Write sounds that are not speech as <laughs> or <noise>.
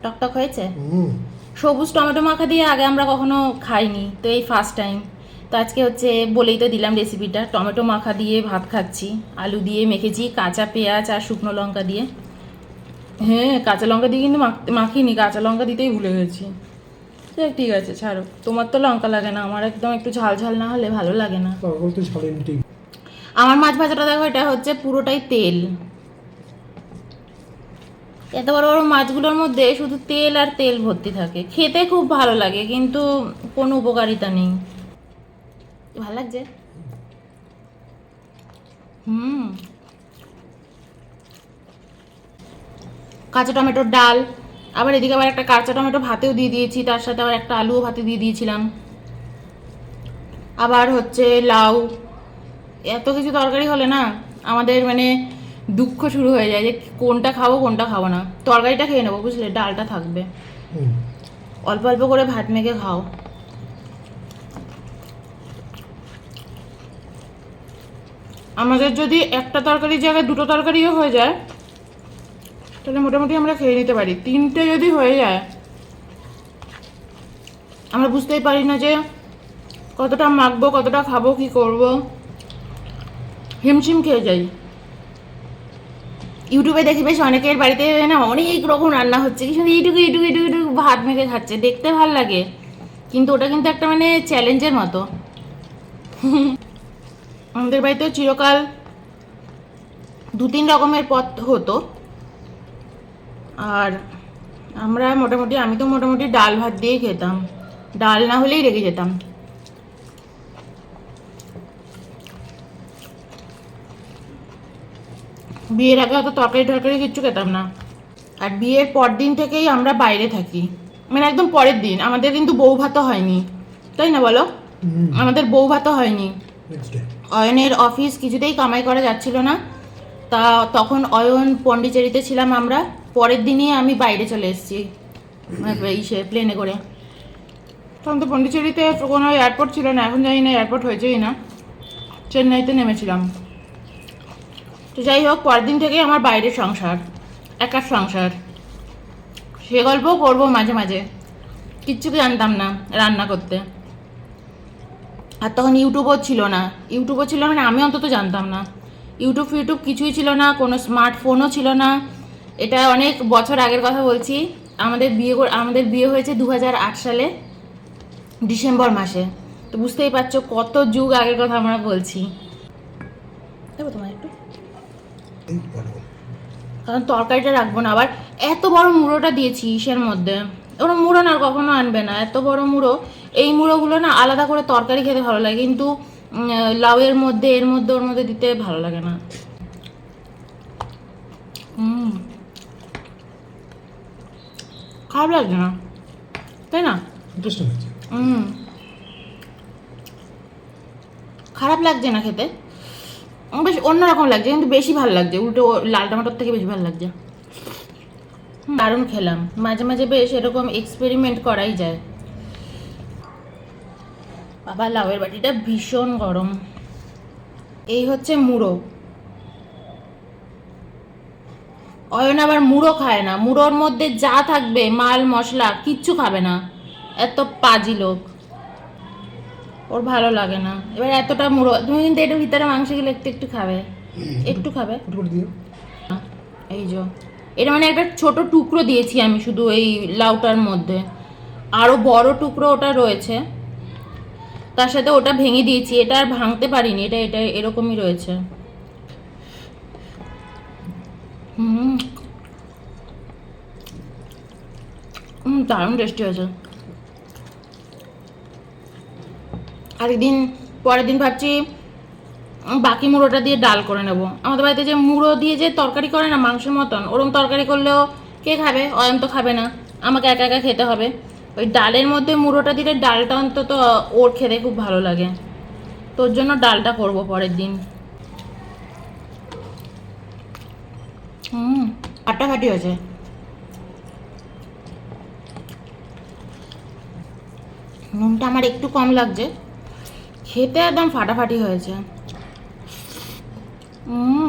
টকটক হয়েছে? সবুজ টমেটো মাখা দিয়ে আগে আমরা কখনো খাইনি তো এই ফার্স্ট টাইম তো আজকে হচ্ছে বলেই তো দিলাম রেসিপিটা টমেটো মাখা দিয়ে ভাত খাচ্ছি আলু দিয়ে মেখেছি কাঁচা পেঁয়াজ আর শুকনো লঙ্কা দিয়ে। হ্যাঁ কাঁচা লঙ্কা দিয়ে কিন্তু মাখ- মাখিনি কাঁচা লঙ্কা দিতেই ভুলে গেছি। ঠিক আছে ছাড়ো। তোমার তো লঙ্কা লাগে না আমার একদম একটু ঝাল ঝাল না হলে ভালো লাগে না। আমার মাছ ভাজাটা দেখো এটা হচ্ছে পুরোটাই তেল। এত বড় বড় মাছগুলোর মধ্যে শুধু তেল আর তেল ভর্তি থাকে। খেতে খুব ভালো লাগে, কিন্তু কোনো উপকারিতা নেই। ভালো লাগছে? হুম। কাঁচা টমেটোর ডাল। আবার এদিকে আবার একটা কাঁচা টমেটো ভাতেও দিয়ে দিয়েছি, তার সাথে আবার একটা আলুও ভাতে দিয়ে দিয়েছিলাম। আবার হচ্ছে লাউ। এত কিছু তরকারি হলে না, আমাদের মানে দুঃখ শুরু হয়ে যায় যে কোনটা খাব কোনটা খাব না। তরকারিটা খেয়ে নেব বুঝলে? ডালটা থাকবে। অল্প অল্প করে ভাত মেখে খাও। আমাদের যদি একটা তরকারির জায়গায় দুটো তরকারিও হয়ে যায় তাহলে মোটামুটি আমরা খেয়ে নিতে পারি। তিনটে যদি হয়ে যায় আমরা বুঝতেই পারি না যে কতটা মাখবো কতটা খাব কি করব। হিমশিম খেয়ে যাই। ইউটিউবে দেখি বেশ অনেকের বাড়িতে না অনেক রকম রান্না হচ্ছে। কি শুধু এইটুকু এইটুকু এইটুকু এইটুকু ভাত মেখে খাচ্ছে। দেখতে ভালো লাগে। কিন্তু ওটা কিন্তু একটা মানে চ্যালেঞ্জের মতো। <laughs> আমাদের বাড়িতে চিরকাল দু তিন রকমের পথ হতো। আর আমরা মোটামুটি, আমি তো মোটামুটি ডাল ভাত দিয়েই খেতাম। ডাল না হলেই রেগে যেতাম। বিয়ের আগে অত তরকারি টরকারি কিচ্ছু খেতাম না। আর বিয়ের পর দিন থেকেই আমরা বাইরে থাকি। মানে একদম পরের দিন। আমাদের কিন্তু বউ ভাতও হয়নি। তাই না বলো? আমাদের বউ ভাতও হয়নি। অয়নের অফিস কিছুতেই কামাই করা যাচ্ছিল না। তা তখন অয়ন পন্ডিচেরিতে ছিলাম আমরা। পরের দিনই আমি বাইরে চলে এসেছি। ইসে প্লেনে করে। তখন তো পন্ডিচেরিতে কোনো এয়ারপোর্ট ছিল না। এখন জানি না এয়ারপোর্ট হয়েছেই না। চেন্নাইতে নেমেছিলাম। তো যাই হোক, পরের দিন থেকেই আমার বাইরের সংসার, একার সংসার। সে গল্পও করব মাঝে মাঝে। কিচ্ছু জানতাম না রান্না করতে। আর তখন ইউটিউবও ছিল না। ইউটিউবও ছিল মানে আমি অন্তত জানতাম না। ইউটিউব ফিউটিউব কিছুই ছিল না, কোনো স্মার্টফোনও ছিল না। এটা অনেক বছর আগের কথা বলছি। আমাদের বিয়ে আমাদের বিয়ে হয়েছে দু হাজার আট সালে, ডিসেম্বর মাসে। তো বুঝতেই পারছ কত যুগ আগের কথা আমরা বলছি। তোমার একটু। এই কারণ তরকারিটা রাখব না আবার এত বড় মুড়োটা দিয়েছি ইসের মধ্যে। ওরা মুড়ো না কখনো আনবে না। এত বড় মুড়ো এই মুড়োগুলো না আলাদা করে তরকারি খেতে ভালো লাগে কিন্তু উম, লাউয়ের মধ্যে এর মধ্যে ওর মধ্যে দিতে ভালো লাগে না। হুম খারাপ লাগছে না? তাই না? খারাপ লাগছে না খেতে? বেশ অন্যরকম লাগছে কিন্তু বেশি ভালো লাগছে। উল্টো লাল টমেটোর থেকে বেশি ভালো লাগছে। দারুণ খেলাম। মাঝে মাঝে বেশ এরকম এক্সপেরিমেন্ট করাই যায়। বাবা লাউয়ের বাটিটা ভীষণ গরম। এই হচ্ছে মুড়ো। অয়ন আবার মুড়ো খায় না। মুড়োর মধ্যে যা থাকবে মাল মশলা কিচ্ছু খাবে না। এত পাজি লোক। ওর ভালো লাগে না। এবার এতটা মুড়ো তুমি কিন্তু এটার ভিতরে মাংস গেলে একটু একটু খাবে। একটু খাবে। এই যে। এটা মানে একটা ছোট টুকরো দিয়েছি আমি শুধু এই লাউটার মধ্যে। আরও বড় টুকরো ওটা রয়েছে। তার সাথে ওটা ভেঙে দিয়েছি। এটা আর ভাঙতে পারিনি। এটা এটা এরকমই রয়েছে। হুম হুম দারুণ টেস্টি হয়েছে। আরেকদিন, পরের দিন ভাবছি বাকি মুড়োটা দিয়ে ডাল করে নেব। আমাদের বাড়িতে যে মুড়ো দিয়ে যে তরকারি করে না, মাংসের মতন ওরকম তরকারি করলেও কে খাবে? অয়ন তো খাবে না। আমাকে একা একা খেতে হবে। ওই ডালের মধ্যে মুড়োটা দিলে ডালটা অন্তত ওর খেতে খুব ভালো লাগে। তোর জন্য ডালটা করব পরের দিন। হুম ফাটাফাটি হয়েছে। নুনটা আমার একটু কম লাগছে। খেতে একদম ফাটাফাটি হয়েছে। হুম